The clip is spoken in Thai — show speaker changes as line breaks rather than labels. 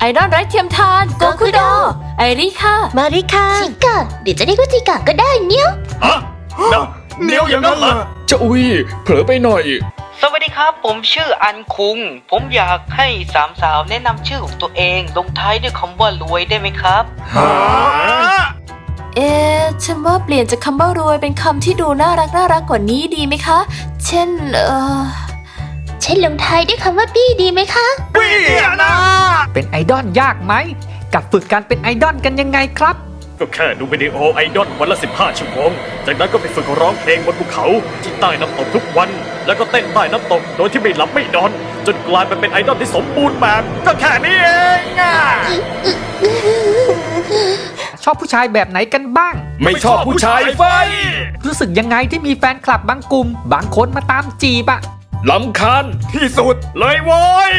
ไอดอลไร้เทียมทานโกคุโด ไอริค่ะ
มาริค่ะ
ชิกะเดี๋ยวจะเรียกว่าชิกะก็ได้เนี่ย
ฮะนะเหนียวอย่างนั้นเหรอ
จะอุ้ยเผลอไปหน่อย
สวัสดีครับ ผมชื่ออันคุง ผมอยากให้สามสาวแนะนำชื่อของตัวเอง ลงท้ายด้วยคำว่ารวยได้ไหมครับ
ฮะ
เอ๊ะฉันว่าเปลี่ยนจากคำว่ารวยเป็นคำที่ดูน่ารักน่ารักกว่านี้ดีไหมคะ เช่น เออ
เช่นลงท้ายด้วยคำว่าบี้ดีไหมคะ
พี่
ดอลยากไหม กับฝึกการเป็นไอดอลกันยังไงครับ
ก็แค่ดูวิดีโอไอดอลวันละ 15 ชั่วโมง จากนั้นก็ไปฝึกร้องเพลงบนภูเขา ที่ใต้น้ำตกทุกวัน แล้วก็เต้นใต้น้ำตกโดยที่ไม่หลับไม่นอน จนกลายไปเป็นไอดอลที่สมบูรณ์แบบ ก็แค่นี้เองอะ
ชอบผู้ชายแบบไหนกันบ้าง
ไม่ชอบผู้ชายไฟ
รู้สึกยังไงที่มีแฟนคลับบางกลุ่ม บางคนมาตามจีบอะ
ลำคาญ
ที่สุดเลยโว้ย